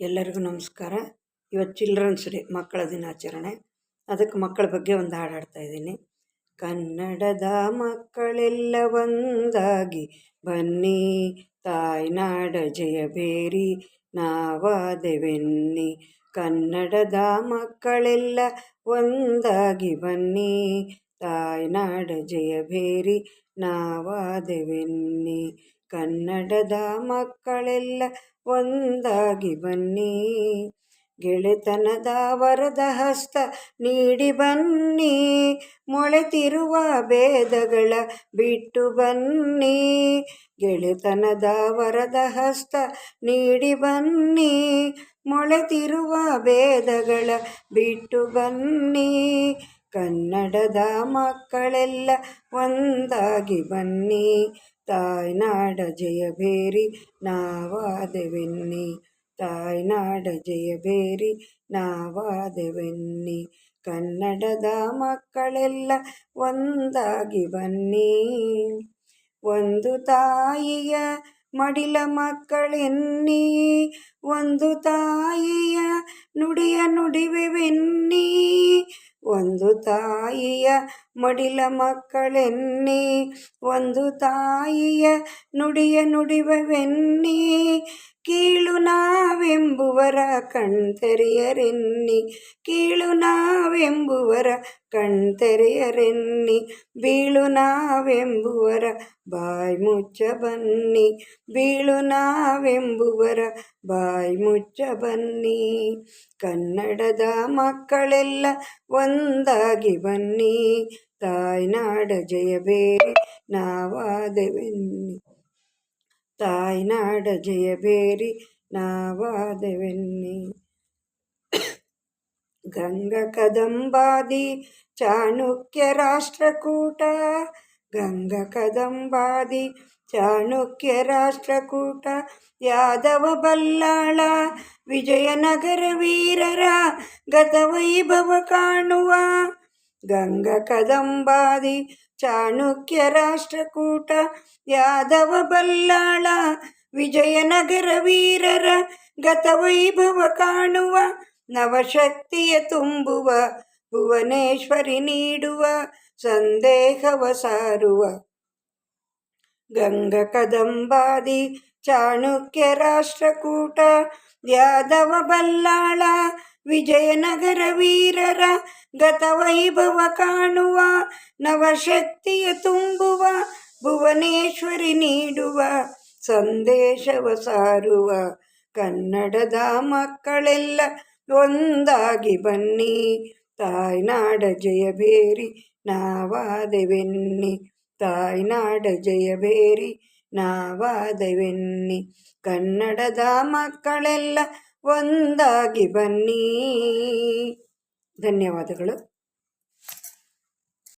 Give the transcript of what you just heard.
ಎಲ್ಲರಿಗೂ ನಮಸ್ಕಾರ. ಇವತ್ತು ಚಿಲ್ಡ್ರನ್ಸ್ ಡೇ, ಮಕ್ಕಳ ದಿನಾಚರಣೆ. ಅದಕ್ಕೆ ಮಕ್ಕಳ ಬಗ್ಗೆ ಒಂದು ಹಾಡು ಹಾಡ್ತಾ ಇದ್ದೀನಿ. ಕನ್ನಡದ ಮಕ್ಕಳೆಲ್ಲ ಒಂದಾಗಿ, ಬನ್ನಿ ತಾಯ್ನಾಡ ಜಯಬೇರಿ ನಾವಾದೆವೆನ್ನಿ. ಕನ್ನಡದ ಮಕ್ಕಳೆಲ್ಲ ಒಂದಾಗಿ, ಬನ್ನಿ ತಾಯ್ನಾಡ ಜಯಬೇರಿ ನಾವಾದೆವೆನ್ನಿ. ಕನ್ನಡದ ಮಕ್ಕಳೆಲ್ಲ ಒಂದಾಗಿ ಬನ್ನಿ. ಗೆಳೆತನದ ವರದ ಹಸ್ತ ನೀಡಿ ಬನ್ನಿ. ಮೊಳೆತಿರುವ ಭೇದಗಳ ಬಿಟ್ಟು ಬನ್ನಿ. ಗೆಳೆತನದ ವರದ ಹಸ್ತ ನೀಡಿ ಬನ್ನಿ. ಮೊಳೆತಿರುವ ಭೇದಗಳ ಬಿಟ್ಟು ಬನ್ನಿ. ಕನ್ನಡದ ಮಕ್ಕಳೆಲ್ಲ ಒಂದಾಗಿ ಬನ್ನಿ. ತಾಯ್ನಾಡ ಜಯಬೇರಿ ನಾವಾದೆವೆನ್ನಿ? ತಾಯ್ನಾಡ ಜಯಬೇರಿ ನಾವಾದೆವೆನ್ನಿ? ಕನ್ನಡದ ಮಕ್ಕಳೆಲ್ಲ ಒಂದಾಗಿ ಬನ್ನಿ. ಒಂದು ತಾಯಿಯ ಮಡಿಲ ಮಕ್ಕಳೆನ್ನಿ. ಒಂದು ತಾಯಿಯ ನುಡಿಯ ನುಡಿವೆವೆನ್ನಿ? ಒಂದು ತಾಯಿಯ ಮಡಿಲ ಮಕ್ಕಳೆನ್ನಿ ಒಂದು ತಾಯಿಯ ನುಡಿಯ ನುಡಿವವೆನ್ನಿ ಕೀಳು ನಾವೆಂಬುವರ ಕಣ್ತೆರೆಯರೆನ್ನಿ. ಕೀಳು ನಾವೆಂಬುವರ ಕಣ್ತೆರೆಯರೆನ್ನಿ. ಬೀಳು ನಾವೆಂಬುವರ ಬಾಯ್ ಮುಚ್ಚ ಬನ್ನಿ. ಬೀಳು ನಾವೆಂಬುವರ ಬಾಯ್ ಮುಚ್ಚ ಬನ್ನಿ. ಕನ್ನಡದ ಮಕ್ಕಳೆಲ್ಲ ಒಂದಾಗಿ ಬನ್ನಿ. ತಾಯ್ನಾಡ ಜಯಬೇರಿ ನಾವಾದವೆನ್ನಿ. ತಾಯ್ನಾಡ ಜಯಬೇರಿ ನಾವಾದೆವೆನ್ನಿ ಗಂಗ ಕದಂಬಾದಿ ಚಾಣುಕ್ಯ ರಾಷ್ಟ್ರಕೂಟ ಗಂಗ ಕದಂಬಾದಿ ಚಾಣುಕ್ಯ ರಾಷ್ಟ್ರಕೂಟ ಯಾದವ ಬಲ್ಲಾಳ ವಿಜಯನಗರ ವೀರರ ಗತವೈಭವ ಕಾಣುವ ಗಂಗ ಕದಂಬಾದಿ ಚಾಣುಕ್ಯ ರಾಷ್ಟ್ರಕೂಟ ಯಾದವ ಬಲ್ಲಾಳ ವಿಜಯನಗರ ವೀರರ ಗತವೈಭವ ಕಾಣುವ ನವಶಕ್ತಿಯ ತುಂಬುವ ಭುವನೇಶ್ವರಿ ನೀಡುವ ಸಂದೇಹವ ಸಾರುವ ಗಂಗ ಕದಂಬಾದಿ ಚಾಣುಕ್ಯ ರಾಷ್ಟ್ರಕೂಟ ಯಾದವ ಬಲ್ಲಾಳ ವಿಜಯನಗರ ವೀರರ ಗತವೈಭವ ಕಾಣುವ ನವಶಕ್ತಿಯ ತುಂಬುವ ಭುವನೇಶ್ವರಿ ನೀಡುವ ಸಂದೇಶವ ಸಾರುವ ಕನ್ನಡದ ಮಕ್ಕಳೆಲ್ಲ ಒಂದಾಗಿ ಬನ್ನಿ. ತಾಯ್ನಾಡ ಜಯಬೇರಿ ನಾವಾದೆವೆನ್ನಿ? ತಾಯ್ನಾಡ ಜಯಬೇರಿ ನಾವಾದೆವೆನ್ನಿ? ಕನ್ನಡದ ಮಕ್ಕಳೆಲ್ಲ ಒಂದಾಗಿ ಬನ್ನಿ. ಧನ್ಯವಾದಗಳು.